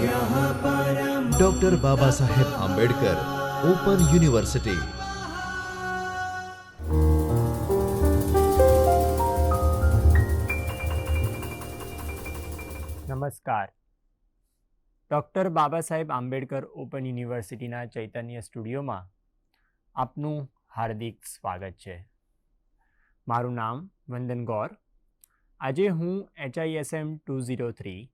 Doctor Baba Saheb Ambedkar open university નમસ્કાર. Doctor Baba Saheb Ambedkar open યુનિવર્સિટીના ચૈતન્ય સ્ટુડિયોમાં આપનું હાર્દિક સ્વાગત છે. મારું નામ વંદન ગૌર. આજે હું એચઆઈએસએમ ટુ ઝીરો થ્રી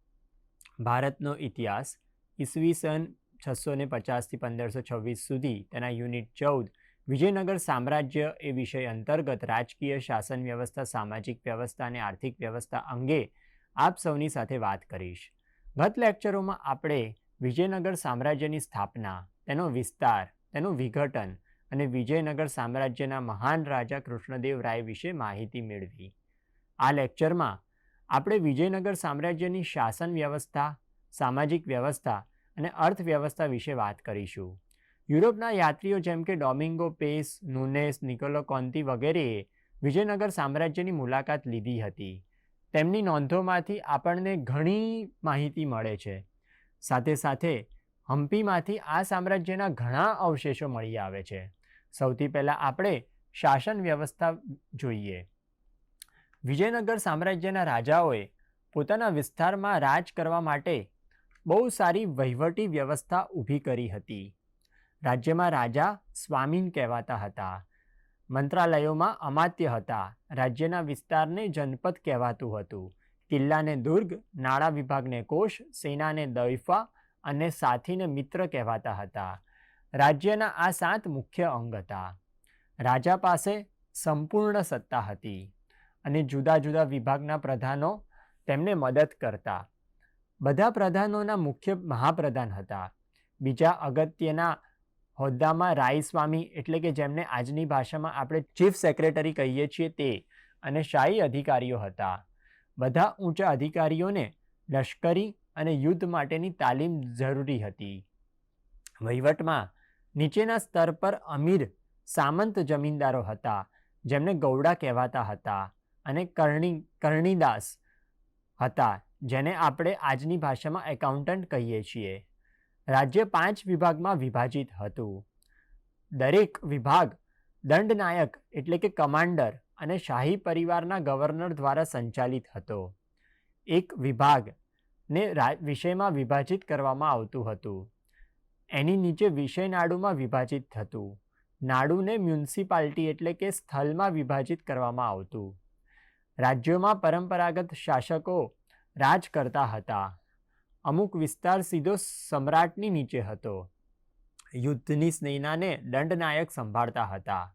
ભારતનો ઇતિહાસ ઈસવીસન છસો ને પચાસથી પંદરસો છવ્વીસ સુધી તેના યુનિટ ચૌદ વિજયનગર સામ્રાજ્ય એ વિષય અંતર્ગત રાજકીય શાસન વ્યવસ્થા, સામાજિક વ્યવસ્થા અને આર્થિક વ્યવસ્થા અંગે આપ સૌની સાથે વાત કરીશ. ગત લેક્ચરોમાં આપણે વિજયનગર સામ્રાજ્યની સ્થાપના, તેનો વિસ્તાર, તેનું વિઘટન અને વિજયનગર સામ્રાજ્યના મહાન રાજા કૃષ્ણદેવ રાય વિશે માહિતી મેળવી. આ લેક્ચરમાં આપણે વિજયનગર સામ્રાજ્યની શાસન વ્યવસ્થા, સામાજિક વ્યવસ્થા અને અર્થવ્યવસ્થા વિશે વાત કરીશું. યુરોપના યાત્રીઓ જેમ કે ડોમિંગો, પેસ, નુનેસ, નિકોલો કોન્તી વગેરેએ વિજયનગર સામ્રાજ્યની મુલાકાત લીધી હતી. તેમની નોંધોમાંથી આપણને ઘણી માહિતી મળે છે. સાથે સાથે હમ્પીમાંથી આ સામ્રાજ્યના ઘણા અવશેષો મળી આવે છે. સૌથી પહેલાં આપણે શાસન વ્યવસ્થા જોઈએ. વિજયનગર સામ્રાજ્યના રાજાઓએ પોતાના વિસ્તારમાં રાજ કરવા માટે બહુ સારી વહીવટી વ્યવસ્થા ઊભી કરી હતી. રાજ્યમાં રાજા સ્વામીન કહેવાતા હતા. મંત્રાલયોમાં અમાત્ય હતા. રાજ્યના વિસ્તારને જનપદ કહેવાતું હતું. કિલ્લાને દુર્ગ નાણાં વિભાગને કોષ, સેનાને દૈફા અને સાથીને મિત્ર કહેવાતા હતા. રાજ્યના આ સાત મુખ્ય અંગ હતા. રાજા પાસે સંપૂર્ણ સત્તા હતી. અને જુદા જુદા વિભાગના પ્રધાનો તેમને મદદ કરતા. બધા પ્રધાનોના મુખ્ય મહાપ્રધાન હતા. બીજા અગત્યના હોદ્દામાં રાયસ્વામી એટલે કે જેમને આજની ભાષામાં આપણે ચીફ સેક્રેટરી કહીએ છીએ તે અને શાહી અધિકારીઓ હતા. બધા ઊંચા અધિકારીઓને લશ્કરી અને યુદ્ધ માટેની તાલીમ જરૂરી હતી. વહીવટમાં નીચેના સ્તર પર અમીર સામંત જમીનદારો હતા, જેમને ગૌડા કહેવાતા હતા. અને કરણી, કરણીદાસ હતા, જેને આપણે આજની ભાષામાં એકાઉન્ટન્ટ કહીએ છીએ. રાજ્ય પાંચ વિભાગમાં વિભાજિત હતું. દરેક વિભાગ દંડનાયક એટલે કે કમાન્ડર અને શાહી પરિવારના ગવર્નર દ્વારા સંચાલિત હતો. એક વિભાગને વિષયમાં વિભાજિત કરવામાં આવતું હતું. એની નીચે વિષય નાડુમાં વિભાજિત થતું. નાડુને મ્યુનિસિપાલિટી એટલે કે સ્થળમાં વિભાજિત કરવામાં આવતું. રાજ્યોમાં પરંપરાગત શાસકો રાજ કરતા હતા. અમુક વિસ્તાર સીધો સમ્રાટની નીચે હતો. યુદ્ધની સેનાને દંડનાયક સંભાળતા હતા.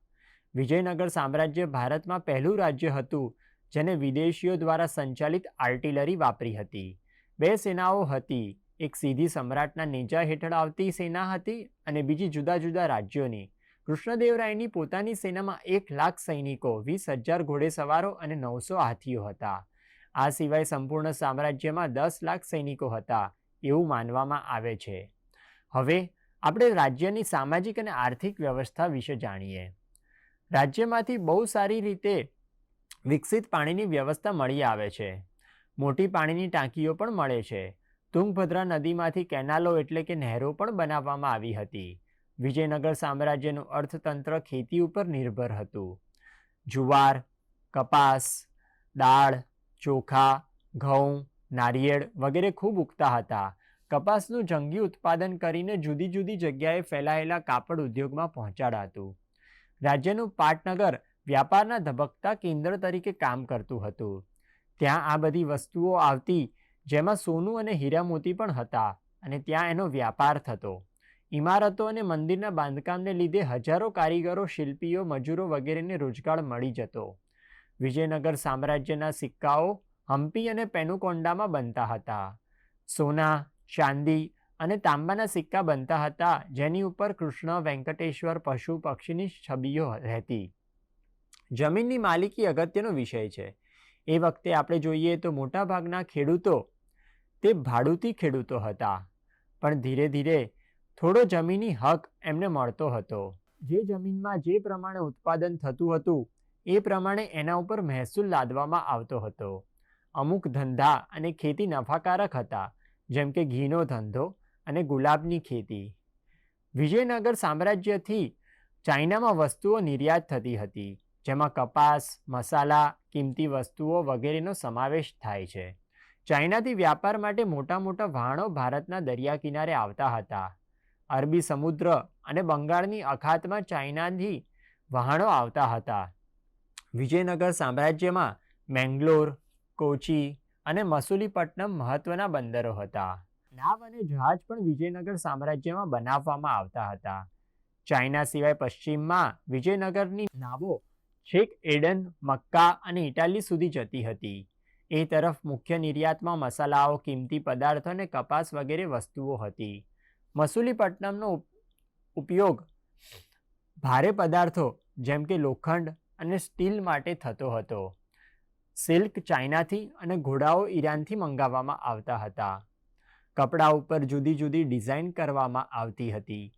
વિજયનગર સામ્રાજ્ય ભારતમાં પહેલું રાજ્ય હતું, જેને વિદેશીઓ દ્વારા સંચાલિત આર્ટિલરી વાપરી હતી. બે સેનાઓ હતી, એક સીધી સમ્રાટના નેજા હેઠળ આવતી સેના હતી અને બીજી જુદા જુદા રાજ્યોની. કૃષ્ણદેવરાયની પોતાની સેનામાં એક લાખ સૈનિકો, વીસ હજાર ઘોડેસવારો અને નવસો હાથીઓ હતા. આ સિવાય સંપૂર્ણ સામ્રાજ્યમાં દસ લાખ સૈનિકો હતા, એવું માનવામાં આવે છે. હવે, આપણે રાજ્યની સામાજિક અને આર્થિક વ્યવસ્થા વિશે જાણીએ. રાજ્યમાંથી બહુ સારી રીતે વિકસિત પાણીની વ્યવસ્થા મળી આવે છે. મોટી પાણીની ટાંકીઓ પણ મળે છે. તુંગભદ્રા નદીમાંથી કેનાલો એટલે કે નહેરો પણ બનાવવામાં આવી હતી. વિજયનગર સામ્રાજ્યનું અર્થતંત્ર ખેતી ઉપર નિર્ભર હતું. જુવાર, કપાસ, દાળ, ચોખા, ઘઉં, નારિયેળ વગેરે ખૂબ ઉગતા હતા. કપાસનું જંગી ઉત્પાદન કરીને જુદી જુદી જગ્યાએ ફેલાયેલા કાપડ ઉદ્યોગમાં પહોંચાડાતું. રાજ્યનું પાટનગર વ્યાપારના ધબકતા કેન્દ્ર તરીકે કામ કરતું હતું. ત્યાં આ બધી વસ્તુઓ આવતી, જેમાં સોનું અને હીરા મોતી પણ હતા અને ત્યાં એનો વ્યાપાર થતો. ઇમારતો અને મંદિરના બાંધકામને લીધે હજારો કારીગરો, શિલ્પીઓ, મજૂરો વગેરેને રોજગાર મળી જતો. વિજયનગર સામ્રાજ્યના સિક્કાઓ હમ્પી અને પેનુકોન્ડામાં બનતા હતા. સોના, ચાંદી અને તાંબાના સિક્કા બનતા હતા, જેની ઉપર કૃષ્ણ, વેંકટેશ્વર, પશુ પક્ષીની છબીઓ રહેતી. જમીનની માલિકી અગત્યનો વિષય છે. એ વખતે આપણે જોઈએ તો મોટાભાગના ખેડૂતો તે ભાડુતી ખેડૂતો હતા. પણ ધીરે ધીરે થોડો જમીની હક એમને મળતો હતો. જે જમીનમાં જે પ્રમાણે ઉત્પાદન થતું હતું, એ પ્રમાણે એના ઉપર મહેસૂલ લાદવામાં આવતો હતો. અમુક ધંધા અને ખેતી નફાકારક હતા, જેમ કે ઘીનો ધંધો અને ગુલાબની ખેતી. વિજયનગર સામ્રાજ્યથી ચાઇનામાં વસ્તુઓ નિર્યાત થતી હતી, જેમાં કપાસ, મસાલા, કિંમતી વસ્તુઓ વગેરેનો સમાવેશ થાય છે. ચાઇનાથી વ્યાપાર માટે મોટા મોટા વહાણો ભારતના દરિયા કિનારે આવતા હતા. અરબી સમુદ્ર અને બંગાળની અખાતમાં ચાઇનાથી વહાણો આવતા હતા. વિજયનગર સામ્રાજ્યમાં મેંગ્લોર, કોચી અને મસુલીપટ્ટનમ મહત્વના બંદરો હતા. નાવ અને જહાજ પણ વિજયનગર સામ્રાજ્યમાં બનાવવામાં આવતા હતા. ચાઇના સિવાય પશ્ચિમમાં વિજયનગરની નાવો છેક એડન, મક્કા અને ઇટાલી સુધી જતી હતી. એ તરફ મુખ્ય નિર્યાતમાં મસાલાઓ, કિંમતી પદાર્થો અને કપાસ વગેરે વસ્તુઓ હતી. મસૂલીપટ્ટનમનો ઉપ- ઉપયોગ ભારે પદાર્થો જેમ કે લોખંડ અને સ્ટીલ માટે થતો હતો. સિલ્ક ચાઇનાથી અને ઘોડાઓ ઈરાનથી મંગાવવામાં આવતા હતા. કપડા ઉપર જુદી જુદી ડિઝાઇન કરવામાં આવતી હતી,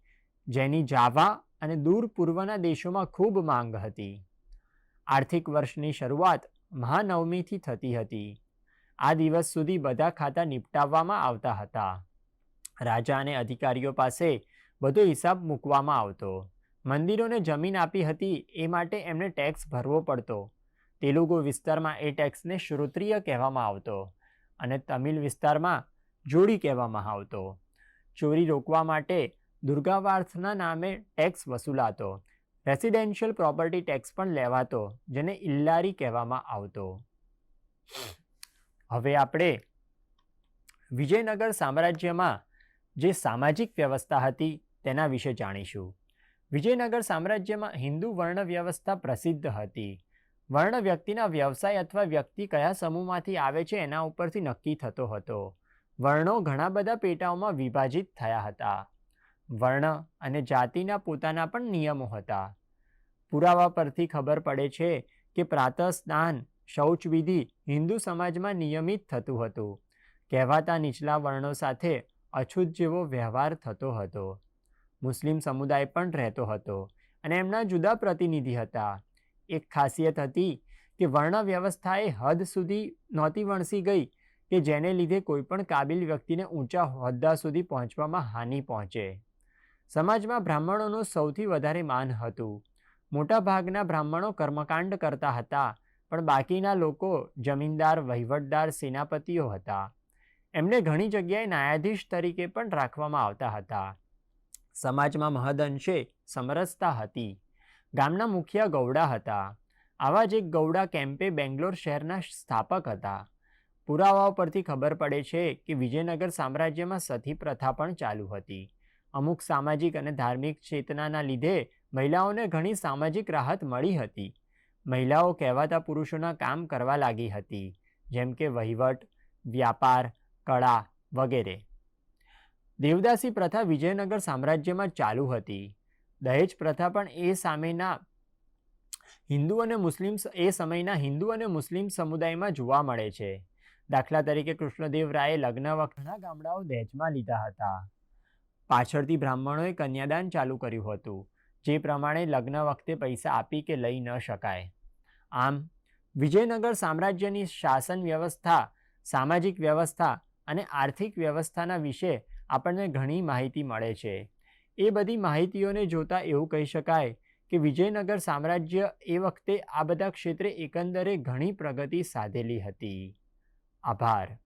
જેની જાવા અને દૂર પૂર્વના દેશોમાં ખૂબ માંગ હતી. આર્થિક વર્ષની શરૂઆત મહાનવમીથી થતી હતી. આ દિવસ સુધી બધા ખાતા નિપટાવવામાં આવતા હતા. રાજા અને અધિકારીઓ પાસે બધો હિસાબ મૂકવામાં આવતો. મંદિરોને જમીન આપી હતી એ માટે એમને ટેક્સ ભરવો પડતો. તેલુગુ વિસ્તારમાં એ ટેક્સને શ્રોત્રિય કહેવામાં આવતો અને તમિલ વિસ્તારમાં જોડી કહેવામાં આવતો. ચોરી રોકવા માટે દુર્ગાવાર્થના નામે ટેક્સ વસૂલાતો. રેસિડેન્શિયલ પ્રોપર્ટી ટેક્સ પણ લેવાતો, જેને ઇલ્લારી કહેવામાં આવતો. હવે આપણે વિજયનગર સામ્રાજ્યમાં જે સામાજિક વ્યવસ્થા હતી તેના વિશે જાણીશું. વિજયનગર સામ્રાજ્યમાં હિન્દુ વર્ણ વ્યવસ્થા પ્રસિદ્ધ હતી. વર્ણ વ્યક્તિના વ્યવસાય અથવા વ્યક્તિ કયા સમૂહમાંથી આવે છે એના ઉપરથી નક્કી થતો હતો. વર્ણો ઘણા બધા પેટાઓમાં વિભાજિત થયા હતા. વર્ણ અને જાતિના પોતાના પણ નિયમો હતા. પુરાવા પરથી ખબર પડે છે કે પ્રાતઃ સ્નાન, શૌચવિધિ હિન્દુ સમાજમાં નિયમિત થતું હતું. કહેવાતા નીચલા વર્ણો સાથે અછૂત જેવો વ્યવહાર થતો હતો. મુસ્લિમ સમુદાય પણ રહેતો હતો અને એમના જુદા પ્રતિનિધિ હતા. એક ખાસિયત હતી કે વર્ણ વ્યવસ્થાએ હદ સુધી નહોતી વણસી ગઈ કે જેને લીધે કોઈપણ કાબિલ વ્યક્તિને ઊંચા હોદ્દા સુધી પહોંચવામાં હાનિ પહોંચે. સમાજમાં બ્રાહ્મણોનું સૌથી વધારે માન હતું. મોટા ભાગના બ્રાહ્મણો કર્મકાંડ કરતા હતા, પણ બાકીના લોકો જમીનદાર, વહીવટદાર, સેનાપતિઓ હતા. એમને ઘણી જગ્યાએ ન્યાયાધીશ તરીકે પણ રાખવામાં આવતા હતા. સમાજમાં મહદઅંશે સમરસતા હતી. ગામના મુખિયા ગૌડા હતા. આવા જ એક ગૌડા કેમ્પે બેંગ્લોર શહેરના સ્થાપક હતા. પુરાવાઓ પરથી ખબર પડે છે કે વિજયનગર સામ્રાજ્યમાં સતી પ્રથા પણ ચાલુ હતી. અમુક સામાજિક અને ધાર્મિક ચેતનાના લીધે મહિલાઓને ઘણી સામાજિક રાહત મળી હતી. મહિલાઓ કહેવાતા પુરુષોના કામ કરવા લાગી હતી. જેમ કે વહીવટ, વ્યાપાર કળા વગેરે. દેવદાસી પ્રથા વિજયનગર સામ્રાજ્યમાં ચાલુ હતી. દહેજ પ્રથા પણ એ સામેના હિન્દુ અને મુસ્લિમ એ સમયના હિન્દુ અને મુસ્લિમ સમુદાયમાં જોવા મળે છે. દાખલા તરીકે કૃષ્ણદેવ રાયે લગ્ન વખતના ગામડાઓ દહેજમાં લીધા હતા. પાછળથી બ્રાહ્મણોએ કન્યાદાન ચાલુ કર્યું હતું, જે પ્રમાણે લગ્ન વખતે પૈસા આપી કે લઈ ન શકાય. આમ, વિજયનગર સામ્રાજ્યની શાસન વ્યવસ્થા, સામાજિક વ્યવસ્થા અને આર્થિક વ્યવસ્થાના વિશે આપણને ઘણી માહિતી મળે છે. એ બધી માહિતીઓને જોતાં એવું કહી શકાય કે વિજયનગર સામ્રાજ્ય એ વખતે આ બધા ક્ષેત્રે એકંદરે ઘણી પ્રગતિ સાધેલી હતી. આભાર.